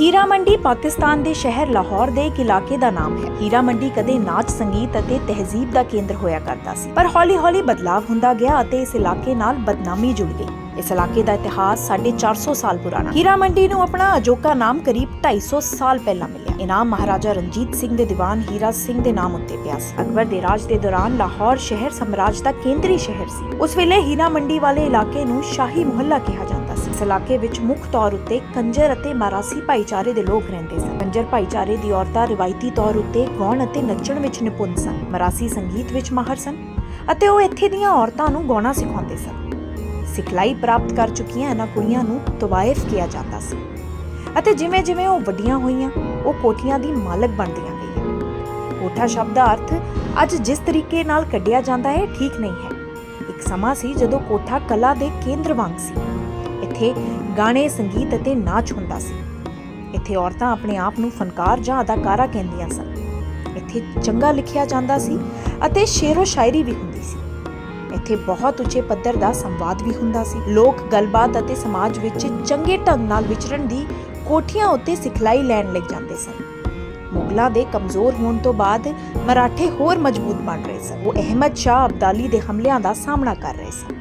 ਹੀਰਾ ਮੰਡੀ ਪਾਕਿਸਤਾਨ ਦੇ ਸ਼ਹਿਰ ਲਾਹੌਰ ਦੇ ਇੱਕ ਇਲਾਕੇ ਦਾ ਨਾਮ ਹੈ। ਹੀਰਾ ਮੰਡੀ ਕਦੇ ਨਾਚ, ਸੰਗੀਤ ਅਤੇ ਤਹਿਜ਼ੀਬ ਦਾ ਕੇਂਦਰ ਹੋਇਆ ਕਰਦਾ ਸੀ। ਪਰ ਹੌਲੀ-ਹੌਲੀ ਬਦਲਾਅ ਹੁੰਦਾ ਗਿਆ ਅਤੇ ਇਸ ਇਲਾਕੇ ਨਾਲ ਬਦਨਾਮੀ ਜੁੜ ਗਈ। ਇਸ ਇਲਾਕੇ ਦਾ ਇਤਿਹਾਸ ਸਾਢੇ 400 ਸਾਲ ਪੁਰਾਣਾ। ਹੀਰਾ ਮੰਡੀ ਨੂੰ ਆਪਣਾ ਅਜੋਕਾ ਨਾਮ ਕਰੀਬ 250 ਸਾਲ ਪਹਿਲਾਂ ਮਿਲਿਆ। ਇਨਾਮ ਮਹਾਰਾਜਾ ਰਣਜੀਤ ਸਿੰਘ ਦੇ ਦੀਵਾਨ ਹੀਰਾ ਸਿੰਘ ਦੇ ਨਾਮ ਉੱਤੇ ਪਿਆ ਸੀ। ਅਕਬਰ ਦੇ ਰਾਜ ਦੇ ਦੌਰਾਨ ਲਾਹੌਰ ਸ਼ਹਿਰ ਸਮਰਾਜ ਦਾ ਕੇਂਦਰੀ ਸ਼ਹਿਰ ਸੀ। ਉਸ ਵੇਲੇ ਹੀਰਾ ਮੰਡੀ ਵਾਲੇ ਇਲਾਕੇ ਨੂੰ ਸ਼ਾਹੀ ਮੁਹੱਲਾ ਕਿਹਾ ਜਾਂਦਾ ਇਸ ਇਲਾਕੇ ਵਿੱਚ ਮੁੱਖ ਤੌਰ ਉੱਤੇ ਕੰਜਰ ਅਤੇ ਮਰਾਸੀ ਭਾਈਚਾਰੇ ਦੇ ਲੋਕ ਰਹਿੰਦੇ ਸਨ। ਕੰਜਰ ਭਾਈਚਾਰੇ ਦੀ ਔਰਤਾਂ ਰਿਵਾਇਤੀ ਤੌਰ ਉੱਤੇ ਗਾਉਣ ਅਤੇ ਨੱਚਣ ਵਿੱਚ ਨਿਪੁੰਨ ਸਨ। ਮਰਾਸੀ ਸੰਗੀਤ ਵਿੱਚ ਮਾਹਰ ਸਨ ਅਤੇ ਉਹ ਇੱਥੇ ਦੀਆਂ ਔਰਤਾਂ ਨੂੰ ਗਾਉਣਾ ਸਿਖਾਉਂਦੇ ਸਨ। ਸਿਖਲਾਈ ਪ੍ਰਾਪਤ ਕਰ ਚੁੱਕੀਆਂ ਇਹਨਾਂ ਕੁੜੀਆਂ ਨੂੰ ਤਵਾਇਫ ਕਿਹਾ ਜਾਂਦਾ ਸੀ ਅਤੇ ਜਿਵੇਂ ਜਿਵੇਂ ਉਹ ਵੱਡੀਆਂ ਹੋਈਆਂ, ਉਹ ਕੋਠੀਆਂ ਦੀ ਮਾਲਕ ਬਣਦੀਆਂ ਗਈਆਂ। ਕੋਠਾ ਸ਼ਬਦ ਦਾ ਅਰਥ ਅੱਜ ਜਿਸ ਤਰੀਕੇ ਨਾਲ ਕੱਢਿਆ ਜਾਂਦਾ ਹੈ, ਠੀਕ ਨਹੀਂ ਹੈ। ਇੱਕ ਸਮਾਂ ਸੀ ਜਦੋਂ ਕੋਠਾ ਕਲਾ ਦੇ ਕੇਂਦਰ ਵਾਂਗ ਸੀ। ਇੱਥੇ ਗਾਣੇ, ਸੰਗੀਤ ਅਤੇ ਨਾਚ ਹੁੰਦਾ ਸੀ। ਇੱਥੇ ਔਰਤਾਂ ਆਪਣੇ ਆਪ ਨੂੰ ਫਨਕਾਰ ਜਾਂ ਅਦਾਕਾਰਾ ਕਹਿੰਦੀਆਂ ਸਨ। ਇੱਥੇ ਚੰਗਾ ਲਿਖਿਆ ਜਾਂਦਾ ਸੀ ਅਤੇ ਸ਼ੇਰੋ ਸ਼ਾਇਰੀ ਵੀ ਹੁੰਦੀ ਸੀ। ਇੱਥੇ ਬਹੁਤ ਉੱਚੇ ਪੱਧਰ ਦਾ ਸੰਵਾਦ ਵੀ ਹੁੰਦਾ ਸੀ। ਲੋਕ ਗੱਲਬਾਤ ਅਤੇ ਸਮਾਜ ਵਿੱਚ ਚੰਗੇ ਢੰਗ ਨਾਲ ਵਿਚਰਨ ਦੀ ਕੋਠੀਆਂ ਉੱਤੇ ਸਿਖਲਾਈ ਲੈਣ ਲਈ ਜਾਂਦੇ ਸਨ। ਮੁਗਲਾਂ ਦੇ ਕਮਜ਼ੋਰ ਹੋਣ ਤੋਂ ਬਾਅਦ ਮਰਾਠੇ ਹੋਰ ਮਜ਼ਬੂਤ ਬਣ ਰਹੇ ਸਨ। ਉਹ ਅਹਿਮਦ ਸ਼ਾਹ ਅਬਦਾਲੀ ਦੇ ਹਮਲਿਆਂ ਦਾ ਸਾਹਮਣਾ ਕਰ ਰਹੇ ਸਨ।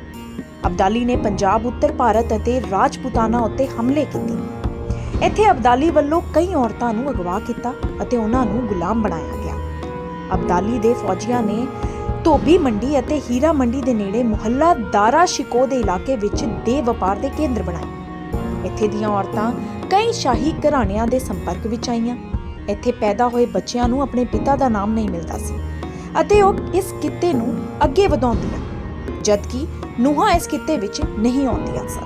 ਅਬਦਾਲੀ ਨੇ ਪੰਜਾਬ, ਉੱਤਰ ਭਾਰਤ ਅਤੇ ਰਾਜਪੂਤਾਨਾ ਉੱਤੇ ਹਮਲੇ ਕੀਤੇ। ਇੱਥੇ ਅਬਦਾਲੀ ਵੱਲੋਂ ਕਈ ਔਰਤਾਂ ਨੂੰ ਅਗਵਾ ਕੀਤਾ ਅਤੇ ਉਹਨਾਂ ਨੂੰ ਗੁਲਾਮ ਬਣਾਇਆ ਗਿਆ। ਅਬਦਾਲੀ ਦੇ ਫੌਜੀਆਂ ਨੇ ਧੋਬੀ ਮੰਡੀ ਅਤੇ ਹੀਰਾ ਮੰਡੀ ਦੇ ਨੇੜੇ ਮੁਹੱਲਾ ਦਾਰਾ ਸ਼ਿਕੋ ਦੇ ਇਲਾਕੇ ਵਿੱਚ ਦੇ ਵਪਾਰ ਦੇ ਕੇਂਦਰ ਬਣਾਏ। ਇੱਥੇ ਦੀਆਂ ਔਰਤਾਂ ਕਈ ਸ਼ਾਹੀ ਘਰਾਣਿਆਂ ਦੇ ਸੰਪਰਕ ਵਿੱਚ ਆਈਆਂ। ਇੱਥੇ ਪੈਦਾ ਹੋਏ ਬੱਚਿਆਂ ਨੂੰ ਆਪਣੇ ਪਿਤਾ ਦਾ ਨਾਮ ਨਹੀਂ ਮਿਲਦਾ ਸੀ ਅਤੇ ਉਹ ਇਸ ਕਿੱਤੇ ਨੂੰ ਅੱਗੇ ਵਧਾਉਂਦੀਆਂ ਜਦਕਿ ਨੂੰਹਾਂ ਇਸ ਕਿੱਤੇ ਵਿੱਚ ਨਹੀਂ ਆਉਂਦੀਆਂ ਸਨ।